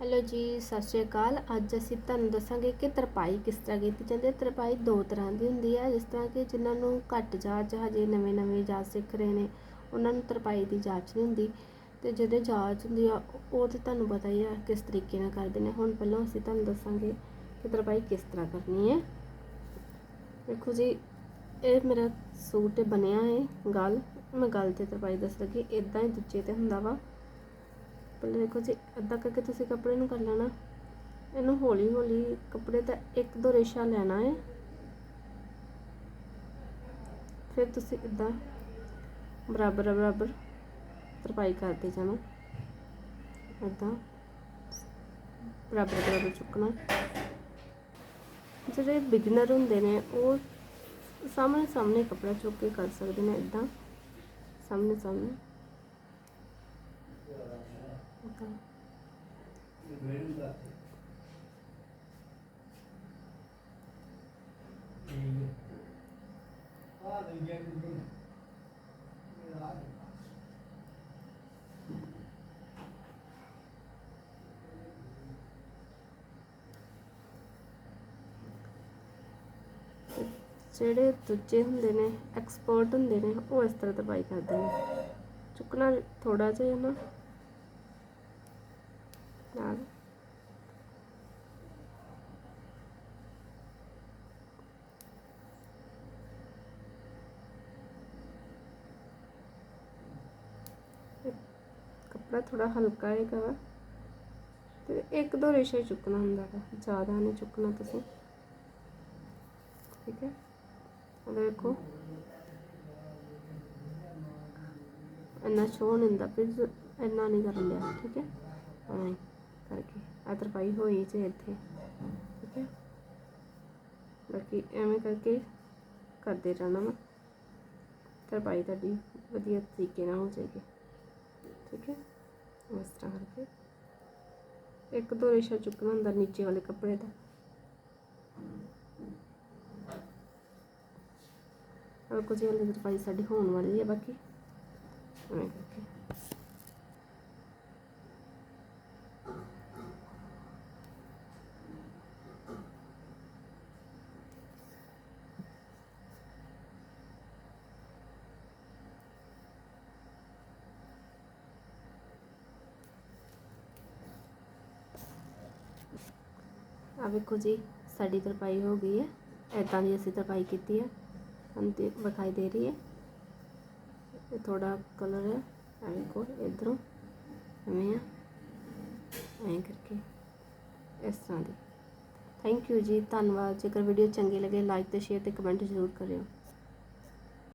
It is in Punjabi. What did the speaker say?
ਹੈਲੋ ਜੀ, ਸਤਿ ਸ਼੍ਰੀ ਅਕਾਲ। ਅੱਜ ਅਸੀਂ ਤੁਹਾਨੂੰ ਦੱਸਾਂਗੇ ਕਿ ਤਰਪਾਈ ਕਿਸ ਤਰ੍ਹਾਂ ਕੀਤੀ ਜਾਂਦੀ ਹੈ। ਤਰਪਾਈ ਦੋ ਤਰ੍ਹਾਂ ਦੀ ਹੁੰਦੀ ਹੈ। ਜਿਸ ਤਰ੍ਹਾਂ ਕਿ ਜਿਨ੍ਹਾਂ ਨੂੰ ਘੱਟ ਜਾਚ ਹਜੇ ਨਵੇਂ ਨਵੇਂ ਜਾਚ ਸਿੱਖ ਰਹੇ ਨੇ, ਉਹਨਾਂ ਨੂੰ ਤਰਪਾਈ ਦੀ ਜਾਚ ਨਹੀਂ ਹੁੰਦੀ। ਤੇ ਜਿਹੜੇ ਜਾਚ ਹੁੰਦੀ ਆ, ਉਹ ਤੇ ਤੁਹਾਨੂੰ ਪਤਾ ਹੀ ਆ, ਕਿਸ ਤਰੀਕੇ ਨਾਲ ਕਰਦੇ ਨੇ। ਹੁਣ ਪਹਿਲਾਂ ਅਸੀਂ ਤੁਹਾਨੂੰ ਦੱਸਾਂਗੇ ਕਿ ਤਰਪਾਈ ਕਿਸ ਤਰ੍ਹਾਂ ਕਰਨੀ ਹੈ। ਦੇਖੋ ਜੀ, ਇਹ ਮੇਰਾ ਸੂਟ ਬਣਿਆ ਹੈ ਗਲ। ਮੈਂ ਗਲ ਤੇ ਤਰਪਾਈ ਦੱਸ ਲੱਗੀ ਇਦਾਂ ਹੀ ਦੂਜੇ ਤੇ ਹੁੰਦਾ ਵਾ। ਪਹਿਲੇ ਦੇਖੋ ਜੀ ਅੱਧਾ ਕਰਕੇ ਤੁਸੀਂ ਕੱਪੜੇ ਨੂੰ ਕਰ ਲੈਣਾ। ਇਹਨੂੰ ਹੌਲੀ ਹੌਲੀ ਕੱਪੜੇ ਦਾ ਇੱਕ ਦੋ ਰੇਸ਼ਾ ਲੈਣਾ ਹੈ। ਫਿਰ ਤੁਸੀਂ ਇਦਾਂ ਬਰਾਬਰ ਬਰਾਬਰ ਤਰਪਾਈ ਕਰਦੇ ਜਾਣਾ। ਇਦਾਂ ਬਰਾਬਰ ਬਰਾਬਰ ਚੁੱਕਣਾ। ਜਿਹੜੇ ਬਿਗਨਰ ਹੁੰਦੇ ਨੇ, ਉਹ ਸਾਹਮਣੇ ਸਾਹਮਣੇ ਕੱਪੜਾ ਚੁੱਕ ਕੇ ਕਰ ਸਕਦੇ ਨੇ ਇਦਾਂ ਸਾਹਮਣੇ ਸਾਹਮਣੇ ਜਿਹੜੇ ਦੂਜੇ ਹੁੰਦੇ ਨੇ ਐਕਸਪਰਟ ਹੁੰਦੇ ਨੇ, ਉਹ ਇਸ ਤਰ੍ਹਾਂ ਤਰਪਾਈ ਕਰਦੇ ਨੇ। ਚੁੱਕਣਾ ਥੋੜਾ ਜਿਹਾ ਨਾ। ਨਾਲ ਕੱਪੜਾ ਥੋੜਾ ਹਲਕਾ ਹੈਗਾ ਵਾ ਤੇ ਇੱਕ ਦੋ ਰੇਸ਼ੇ ਚੁੱਕਣਾ ਹੁੰਦਾ ਵਾ ਜ਼ਿਆਦਾ ਨਹੀਂ ਚੁੱਕਣਾ ਤੁਸੀਂ ਠੀਕ ਹੈ ਉਹ ਦੇਖੋ ਇੰਨਾ ਸ਼ੋਅ ਨਹੀਂ ਹੁੰਦਾ ਫਿਰ ਇੰਨਾ ਨਹੀਂ ਕਰਨ ਲਿਆ ਠੀਕ ਹੈ ਐਂ ਕਰਕੇ। ਆ ਤਰਪਾਈ ਹੋਈ ਜੇ ਇੱਥੇ। ਠੀਕ ਹੈ? ਬਾਕੀ ਐਵੇਂ ਕਰਕੇ ਕਰਦੇ ਰਹਿਣਾ ਵਾ। ਤਰਪਾਈ ਤੁਹਾਡੀ ਵਧੀਆ ਤਰੀਕੇ ਨਾਲ ਹੋ ਜਾਏਗੀ। ਠੀਕ ਹੈ? ਇਸ ਤਰ੍ਹਾਂ ਕਰਕੇ। ਇੱਕ ਦੋ ਰੇਸ਼ਾ ਚੁੱਕਣਾ ਹੁੰਦਾ ਨੀਚੇ ਵਾਲੇ ਕੱਪੜੇ ਦਾ। ਔਰ ਕੁਝ ਹਲੇ ਤਰਪਾਈ ਸਾਡੀ ਹੋਣ ਵਾਲੀ ਹੈ ਬਾਕੀ। ਐਵੇਂ ਕਰਕੇ। ਆ ਵੇਖੋ ਜੀ, ਸਾਡੀ ਤਰਪਾਈ ਹੋ ਗਈ ਹੈ। ਇਦਾਂ ਦੀ ਅਸੀਂ ਤਰਪਾਈ ਕੀਤੀ ਹੈ। ਹੁਣ ਤੇ ਵਿਖਾਈ ਦੇ ਰਹੀ ਹੈ। ਇਹ ਥੋੜਾ ਕਲਰ ਹੈ। ਆ ਵੇਖੋ ਇਧਰੋਂ ਐਵੇਂ ਆ। ਐਂ ਕਰਕੇ ਇਸ ਤਰ੍ਹਾਂ ਦੀ। ਥੈਂਕ ਯੂ ਜੀ। ਧੰਨਵਾਦ। ਜੇਕਰ ਵੀਡੀਓ ਚੰਗੀ ਲੱਗੇ ਲਾਈਕ ਤੇ ਸ਼ੇਅਰ ਤੇ ਕਮੈਂਟ ਜ਼ਰੂਰ ਕਰਿਓ।